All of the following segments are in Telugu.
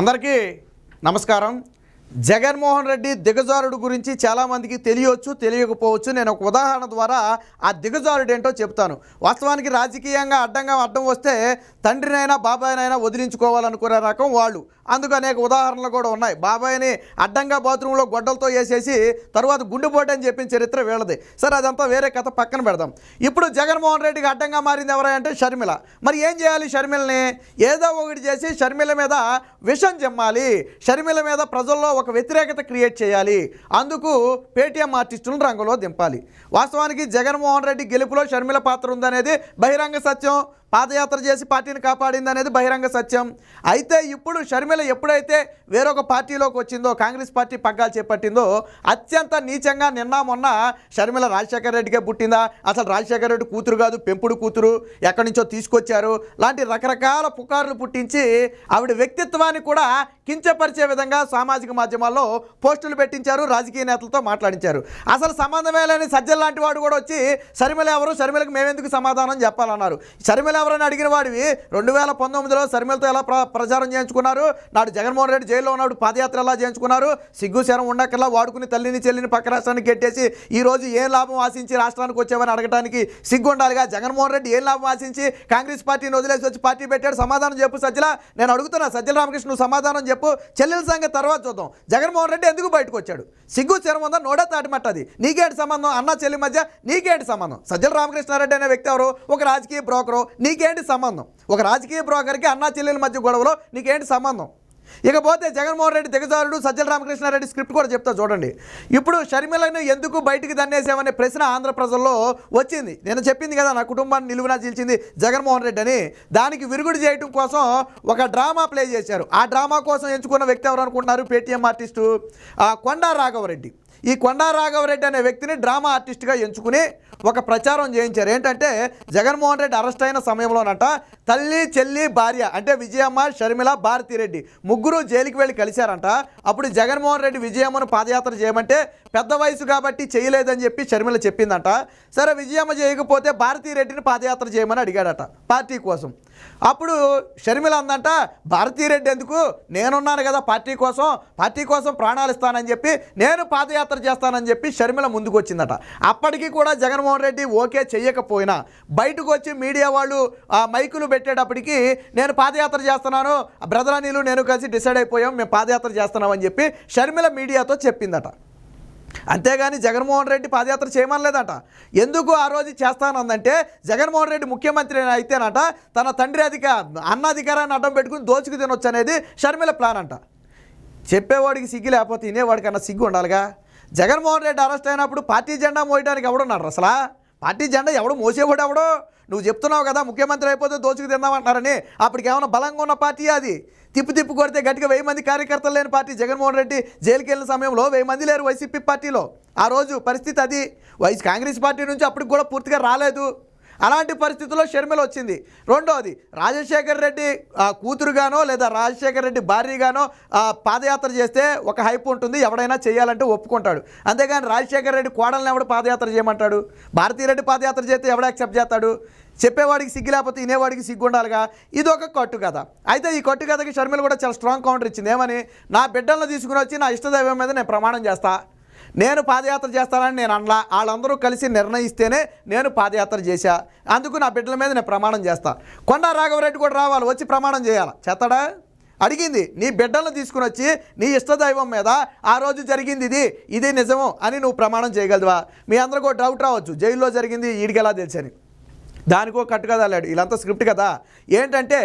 అందరికీ నమస్కారం. జగన్మోహన్ రెడ్డి దిగజారుడు గురించి చాలామందికి తెలియవచ్చు తెలియకపోవచ్చు. నేను ఒక ఉదాహరణ ద్వారా ఆ దిగజారుడు ఏంటో చెప్తాను. వాస్తవానికి రాజకీయంగా అడ్డంగా అడ్డం వస్తే తండ్రినైనా బాబాయ్నైనా వదిలించుకోవాలనుకునే రకం వాళ్ళు. అందుకు అనేక ఉదాహరణలు కూడా ఉన్నాయి. బాబాయ్ని అడ్డంగా బాత్రూంలో గొడ్డలతో వేసేసి తర్వాత గుండెపోటు అని చెప్పిన చరిత్ర వీళ్ళది. సరే అదంతా వేరే కథ పక్కన పెడదాం. ఇప్పుడు జగన్మోహన్ రెడ్డికి అడ్డంగా మారింది ఎవరంటే షర్మిల. మరి ఏం చేయాలి షర్మిలని? ఏదో ఒకటి చేసి షర్మిల మీద విషం జమ్మాలి. షర్మిల మీద ప్రజల్లో ఒక వ్యతిరేకత క్రియేట్ చేయాలి. అందుకు పేటీఎం ఆర్టిస్టులను రంగంలో దింపాలి. వాస్తవానికి జగన్మోహన్ రెడ్డి గెలుపులో షర్మిల పాత్ర ఉందనేది బహిరంగ సత్యం. పాదయాత్ర చేసి పార్టీని కాపాడింది అనేది బహిరంగ సత్యం. అయితే ఇప్పుడు షర్మిల ఎప్పుడైతే వేరొక పార్టీలోకి వచ్చిందో కాంగ్రెస్ పార్టీ పగ్గాలు చేపట్టిందో అత్యంత నీచంగా నిన్న మొన్న షర్మిల రాజశేఖర రెడ్డికే పుట్టిందా? అసలు రాజశేఖర రెడ్డి కూతురు కాదు పెంపుడు కూతురు ఎక్కడి నుంచో తీసుకొచ్చారు? లాంటి రకరకాల పుకార్లు పుట్టించి ఆవిడ వ్యక్తిత్వాన్ని కూడా కించపరిచే విధంగా సామాజిక మాధ్యమాల్లో పోస్టులు పెట్టించారు రాజకీయ నేతలతో మాట్లాడించారు. అసలు సంబంధమే లేని సజ్జల లాంటి వాడు కూడా వచ్చి షర్మిల ఎవరు? షర్మిలకు మేమెందుకు సమాధానం చెప్పాలన్నారు? షర్మిల ఎవరని అడిగిన వాడివి రెండు వేల పంతొమ్మిదిలో షర్మిలతో ఎలా ప్ర ప్రచారం చేయించుకున్నారు? నాడు జగన్మోహన్ రెడ్డి జైల్లో ఉన్నాడు పాదయాత్ర ఎలా చేయించుకున్నారు? సిగ్గు శరం ఉండక్కల్లా వాడుకుని తల్లిని చెల్లిని పక్క రాష్ట్రానికి కట్టేసి ఈ రోజు ఏం లాభం ఆశించి రాష్ట్రానికి వచ్చామని అడగడానికి సిగ్గు ఉండాలిగా జగన్మోహన్ రెడ్డి ఏం లాభం ఆశించి కాంగ్రెస్ పార్టీని వదిలేసి వచ్చి పార్టీ పెట్టాడు? సమాధానం చెప్పు సజ్జల. నేను అడుగుతున్నా సజ్జల రామకృష్ణ సమాధానం చెప్పు. చెల్లెల సంగతి తర్వాత చూద్దాం. జగన్మోహన్ రెడ్డి ఎందుకు బయటకు వచ్చాడు? సిగ్గు శరం ఉందా? నోడే తాటిమట్టది. నీకేంటి సంబంధం? అన్న చెల్లి మధ్య నీకేంటి సంబంధం? సజ్జల రామకృష్ణారెడ్డి అనే వ్యక్తి ఎవరు? ఒక రాజకీయ బ్రోకరు. నీ నీకేంటి సంబంధం? ఒక రాజకీయ బ్రోకర్కి అన్నా చెల్లెల మధ్య గొడవలో నీకేంటి సంబంధం? ఇకపోతే జగన్మోహన్ రెడ్డి దిగజారుడు సజ్జల రామకృష్ణారెడ్డి స్క్రిప్ట్ కూడా చెప్తా చూడండి. ఇప్పుడు షర్మిలను ఎందుకు బయటికి దన్నేసామనే ప్రశ్న ఆంధ్ర ప్రజల్లో వచ్చింది. నేను చెప్పింది కదా నా కుటుంబాన్ని నిలువునా చీల్చింది జగన్మోహన్ రెడ్డి అని. దానికి విరుగుడు చేయటం కోసం ఒక డ్రామా ప్లే చేశారు. ఆ డ్రామా కోసం ఎంచుకున్న వ్యక్తి ఎవరు అనుకుంటున్నారు? పేటీఎం ఆర్టిస్టు ఆ, కొండా రాఘవరెడ్డి. ఈ కొండా రాఘవరెడ్డి అనే వ్యక్తిని డ్రామా ఆర్టిస్ట్గా ఎంచుకుని ఒక ప్రచారం చేయించారు. ఏంటంటే జగన్మోహన్ రెడ్డి అరెస్ట్ అయిన సమయంలోనట తల్లి చెల్లి భార్య అంటే విజయమ్మ షర్మిల భారతిరెడ్డి ముగ్గురు జైలుకి వెళ్ళి కలిశారంట. అప్పుడు జగన్మోహన్ రెడ్డి విజయమ్మను పాదయాత్ర చేయమంటే పెద్ద వయసు కాబట్టి చేయలేదని చెప్పి షర్మిల చెప్పిందంట. సరే విజయమ్మ చేయకపోతే భారతీరెడ్డిని పాదయాత్ర చేయమని అడిగాడట పార్టీ కోసం. అప్పుడు షర్మిల అందంట భారతీరెడ్డి ఎందుకు? నేనున్నాను కదా పార్టీ కోసం. పార్టీ కోసం ప్రాణాలు ఇస్తానని చెప్పి నేను పాదయాత్ర చేస్తానని చెప్పి షర్మిల ముందుకు వచ్చిందట అప్పటికి కూడా జగన్మోహన్ రెడ్డి ఓకే చేయకపోయినా బయటకు వచ్చి మీడియా వాళ్ళు ఆ మైకులు పెట్టేటప్పటికి నేను పాదయాత్ర చేస్తున్నాను బ్రదర్ అనిలు నేను కలిసి డిసైడ్ అయిపోయాం మేము పాదయాత్ర చేస్తున్నాం అని చెప్పి షర్మిల మీడియాతో చెప్పిందట. అంతేగాని జగన్మోహన్ రెడ్డి పాదయాత్ర చేయమనలేదట. ఎందుకు ఆ రోజు చేస్తానందంటే జగన్మోహన్ రెడ్డి ముఖ్యమంత్రి అయితేనట తన తండ్రి అధిక అన్న అధికారాన్ని అడ్డం పెట్టుకుని దోచుకు తినొచ్చు అనేది షర్మిల ప్లాన్ అంట. చెప్పేవాడికి సిగ్గు లేకపోతే తినేవాడికన్నా సిగ్గు ఉండాలిగా? జగన్మోహన్ రెడ్డి అరెస్ట్ అయినప్పుడు పార్టీ జెండా మోయడానికి ఎవడున్నాడు అసలు? పార్టీ జెండా ఎవడు మోసేవాడు ఎవడు? నువ్వు చెప్తున్నావు కదా ముఖ్యమంత్రి అయిపోతే దోచుకు తిందామంటున్నారని. అప్పటికి ఏమైనా బలంగా ఉన్న పార్టీ అది? తిప్పు తిప్పు కొడితే గట్టిగా వెయ్యి మంది కార్యకర్తలు లేని పార్టీ జగన్మోహన్ రెడ్డి జైలుకి వెళ్ళిన సమయంలో వెయ్యి మంది లేరు వైసీపీ పార్టీలో. ఆ రోజు పరిస్థితి అది. వైస్ కాంగ్రెస్ పార్టీ నుంచి అప్పటికి కూడా పూర్తిగా రాలేదు. అలాంటి పరిస్థితుల్లో షర్మిల వచ్చింది. రెండోది రాజశేఖర్ రెడ్డి కూతురుగానో లేదా రాజశేఖర్ రెడ్డి భార్యగానో పాదయాత్ర చేస్తే ఒక హైప్ ఉంటుంది ఎవడైనా చేయాలంటే ఒప్పుకుంటాడు. అంతేగాని రాజశేఖర్ రెడ్డి కోడల్ని ఎవడు పాదయాత్ర చేయమంటాడు? భారతీరెడ్డి పాదయాత్ర చేస్తే ఎవడు యాక్సెప్ట్ చేస్తాడు? చెప్పేవాడికి సిగ్గు లేకపోతే వినేవాడికి సిగ్గు ఉండాలిగా? ఇది ఒక కట్టు కథ అయితే ఈ కట్టు కథకి షర్మిల కూడా చాలా స్ట్రాంగ్ కౌంటర్ ఇచ్చింది. ఏమని? నా బిడ్డలను తీసుకుని వచ్చి నా ఇష్టదైవం మీద నేను ప్రమాణం చేస్తా. నేను పాదయాత్ర చేస్తానని నేను అనలా. వాళ్ళందరూ కలిసి నిర్ణయిస్తేనే నేను పాదయాత్ర చేశా. అందుకు నా బిడ్డల మీద నేను ప్రమాణం చేస్తా. కొండా రాఘవరెడ్డి కూడా రావాలి వచ్చి ప్రమాణం చేయాలి? చేస్తాడా? అడిగింది. నీ బిడ్డలను తీసుకుని వచ్చి నీ ఇష్టదైవం మీద ఆ రోజు జరిగింది ఇది ఇది నిజము అని నువ్వు ప్రమాణం చేయగలదువా మీ అందరికీ డౌట్ రావచ్చు. జైల్లో జరిగింది ఈడికి ఎలా తెలుసని? దానికో కట్టు కదా లేడు వీళ్ళంతా స్క్రిప్ట్ కదా. ఏంటంటే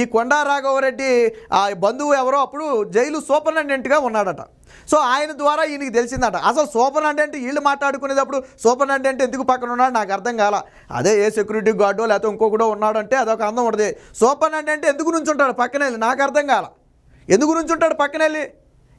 ఈ కొండా రాఘవరెడ్డి ఆ బంధువు ఎవరో అప్పుడు జైలు సూపరింటెండెంట్గా ఉన్నాడట. సో ఆయన ద్వారా ఈయనకి తెలిసిందట. అసలు సూపరింటెండెంట్ వీళ్ళు మాట్లాడుకునేటప్పుడు సూపరింటెండెంట్ ఎందుకు పక్కన ఉన్నాడు నాకు అర్థం కాల. అదే ఏ సెక్యూరిటీ గార్డో లేకపోతే ఇంకొకడో ఉన్నాడంటే అదొక అందం ఉండదు సూపరింటెండెంట్ ఎందుకు నుంచుంటాడు పక్కన వెళ్ళి? నాకు అర్థం కాల. ఎందుకు నుంచుంటాడు పక్కన వెళ్ళి?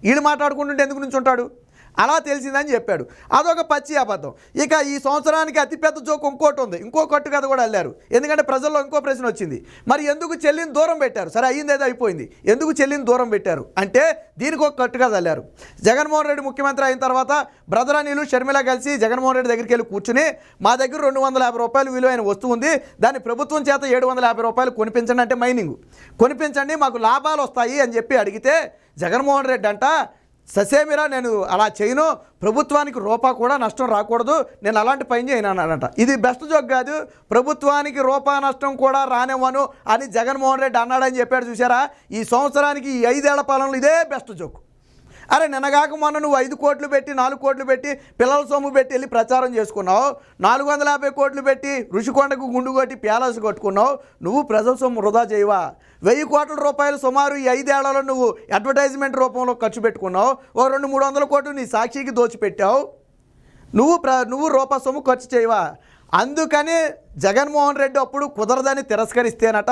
వీళ్ళు మాట్లాడుకుంటుంటే ఎందుకు నుంచుంటాడు? అలా తెలిసిందని చెప్పాడు. అదొక పచ్చి అబద్ధం. ఇక ఈ సంవత్సరానికి అతిపెద్ద జోక్ ఇంకోటి ఉంది. ఇంకో కట్టు కథ కూడా అల్లారు. ఎందుకంటే ప్రజల్లో ఇంకో ప్రశ్న వచ్చింది. మరి ఎందుకు చెల్లిని దూరం పెట్టారు? సరే అయ్యింది ఏదో అయిపోయింది. ఎందుకు చెల్లిని దూరం పెట్టారు? అంటే దీనికి ఒక కట్టు కథ అల్లారు. జగన్మోహన్ రెడ్డి ముఖ్యమంత్రి అయిన తర్వాత బ్రదర్ అనిలు షర్మిల కలిసి జగన్మోహన్ రెడ్డి దగ్గరికి వెళ్ళి కూర్చుని మా దగ్గర రెండు వందల యాభై రూపాయలు విలువైన వస్తువు ఉంది. దాన్ని ప్రభుత్వం చేత ఏడు వందల యాభై రూపాయలు కొనిపించండి అంటే మైనింగ్. కొనిపించండి మాకు లాభాలు వస్తాయి అని చెప్పి అడిగితే జగన్మోహన్ రెడ్డి అంట ససేమిరా నేను అలా చేయను. ప్రభుత్వానికి రూపా కూడా నష్టం రాకూడదు. నేను అలాంటి పని చేయను ఇది బెస్ట్ జోక్ కాదు. ప్రభుత్వానికి రూపా నష్టం కూడా రానివ్వను అని జగన్మోహన్ రెడ్డి అన్నాడని చెప్పాడు చూసారా ఈ సంవత్సరానికి ఈ ఐదేళ్ళ పాలనలో ఇదే బెస్ట్ జోక్. అరే నిన్నగాక మొన్న నువ్వు ఐదు కోట్లు పెట్టి నాలుగు కోట్లు పెట్టి పిల్లల సొమ్ము పెట్టి వెళ్ళి ప్రచారం చేసుకున్నావు. నాలుగు వందల యాభై కోట్లు పెట్టి ఋషికొండకు గుండు కొట్టి ప్యాలెస్ కట్టుకున్నావు. నువ్వు ప్రజల సొమ్ము వృధా చేయవా? వెయ్యి కోట్ల రూపాయలు సుమారు ఈ ఐదేళ్ళలో నువ్వు అడ్వర్టైజ్మెంట్ రూపంలో ఖర్చు పెట్టుకున్నావు. ఓ రెండు మూడు వందల కోట్లు నీ సాక్షికి దోచిపెట్టావు. నువ్వు ప్ర నువ్వు రూపా సొమ్ము ఖర్చు చేయవా? అందుకని జగన్మోహన్ రెడ్డి అప్పుడు కుదరదని తిరస్కరిస్తేనట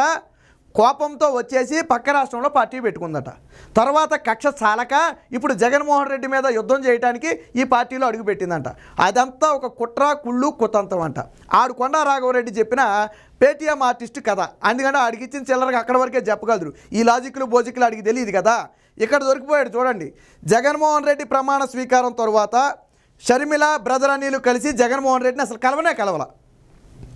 కోపంతో వచ్చేసి పక్క రాష్ట్రంలో పార్టీ పెట్టుకుందట. తర్వాత కక్ష చాలక ఇప్పుడు జగన్మోహన్ రెడ్డి మీద యుద్ధం చేయడానికి ఈ పార్టీలో అడుగుపెట్టిందంట అదంతా ఒక కుట్ర కుళ్ళు కుతంతం అంట. ఆడు కొండా రాఘవరెడ్డి చెప్పిన పేటీఎం ఆర్టిస్ట్ కథ. అందుకంటే అడిగిచ్చిన చిల్లరకి అక్కడ వరకే చెప్పగలరు. ఈ లాజిక్లు బోజిక్లు అడిగి తెలియదు కదా. ఇక్కడ దొరికిపోయాడు చూడండి. జగన్మోహన్ రెడ్డి ప్రమాణ స్వీకారం తరువాత షర్మిల బ్రదర్ అనిలు కలిసి జగన్మోహన్ రెడ్డిని అసలు కలవనే కలవల.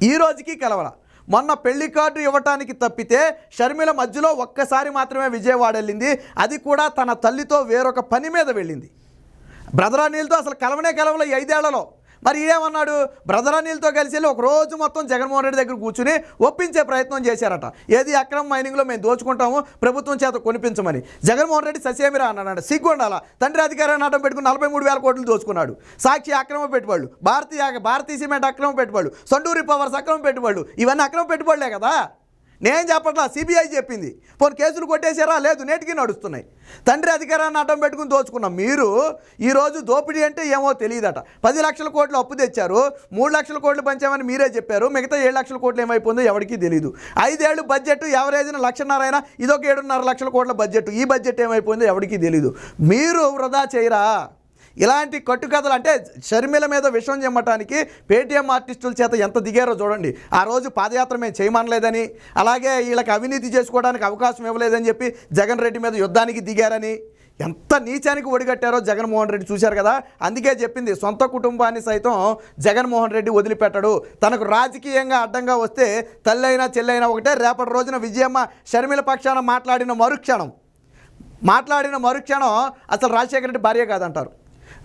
ఈ రోజుకి కలవల. మొన్న పెళ్ళి కార్డు ఇవ్వటానికి తప్పితే షర్మిల మధ్యలో ఒక్కసారి మాత్రమే విజయవాడ వెళ్ళింది. అది కూడా తన తల్లితో వేరొక పని మీద వెళ్ళింది. బ్రదర్ అనిల్తో అసలు కలవనే కలవల ఈ ఐదేళ్ళలో. మరి ఏమన్నాడు బ్రదర్ అనిల్తో కలిసి వెళ్ళి ఒక రోజు మొత్తం జగన్మోహన్ రెడ్డి దగ్గర కూర్చుని ఒప్పించే ప్రయత్నం చేశారట. ఏది అక్రమ మైనింగ్లో మేము దోచుకుంటాము ప్రభుత్వం చేత కొనిపించమని. జగన్మోహన్ రెడ్డి ససేమిరా అన్నాడు. సిగ్గుండాల తండ్రి అధికారాన్ని నాటం పెట్టుకుని నలభై మూడు వేల కోట్లు దోచుకున్నాడు. సాక్షి అక్రమ పెట్టుబడులు. భారతీయ భారతీయ సిమెంట్ అక్రమ పెట్టుబడులు. సండూరి పవర్స్ అక్రమ పెట్టుబడులు. ఇవన్నీ అక్రమ పెట్టుబడులే కదా? నేను చెప్పట్లా? సిబిఐ చెప్పింది. పోనీ కేసులు కొట్టేశారా? లేదు నేటికి నడుస్తున్నాయి. తండ్రి అధికారాన్ని అడ్డం పెట్టుకుని దోచుకున్నాం. మీరు ఈరోజు దోపిడీ అంటే ఏమో తెలియదట. పది లక్షల కోట్లు అప్పు తెచ్చారు. మూడు లక్షల కోట్లు పంచామని మీరే చెప్పారు. మిగతా ఏడు లక్షల కోట్లు ఏమైపోయిందో ఎవరికీ తెలియదు ఐదేళ్ళు బడ్జెట్ ఎవరేజ్న లక్షన్నర అయినా ఇదొక ఏడున్నర లక్షల కోట్ల బడ్జెట్. ఈ బడ్జెట్ ఏమైపోయిందో ఎవరికీ తెలియదు మీరు వృధా చేయరా? ఇలాంటి కట్టుకథలు అంటే షర్మిల మీద విషయం చెమ్మటానికి పేటీఎం ఆర్టిస్టుల చేత ఎంత దిగారో చూడండి. ఆ రోజు పాదయాత్ర మేము చేయమనలేదని అలాగే వీళ్ళకి అవినీతి చేసుకోవడానికి అవకాశం ఇవ్వలేదని చెప్పి జగన్ రెడ్డి మీద యుద్ధానికి దిగారని. ఎంత నీచానికి ఒడిగట్టారో జగన్మోహన్ రెడ్డి చూశారు కదా. అందుకే చెప్పింది సొంత కుటుంబాన్ని సైతం జగన్మోహన్ రెడ్డి వదిలిపెట్టడు. తనకు రాజకీయంగా అడ్డంగా వస్తే తల్లైనా చెల్లైనా ఒకటే రేపటి రోజున విజయమ్మ షర్మిల పక్షాన మాట్లాడిన మరుక్షణం. మాట్లాడిన మరుక్షణం అసలు రాజశేఖర రెడ్డి భార్య కాదంటారు.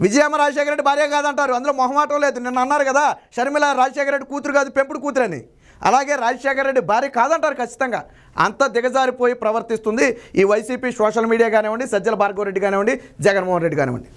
విజయమ్మ రాజశేఖర రెడ్డి భార్య కాదంటారు. అందులో మొహమాటం లేదు. నిన్న అన్నారు కదా షర్మిల రాజశేఖర రెడ్డి కూతురు కాదు పెంపుడు కూతురని. అలాగే రాజశేఖర రెడ్డి భార్య కాదంటారు ఖచ్చితంగా. అంత దిగజారిపోయి ప్రవర్తిస్తుంది ఈ వైసీపీ సోషల్ మీడియా కానివ్వండి సజ్జల భార్గవ రెడ్డి కానివ్వండి జగన్మోహన్ రెడ్డి కానివ్వండి.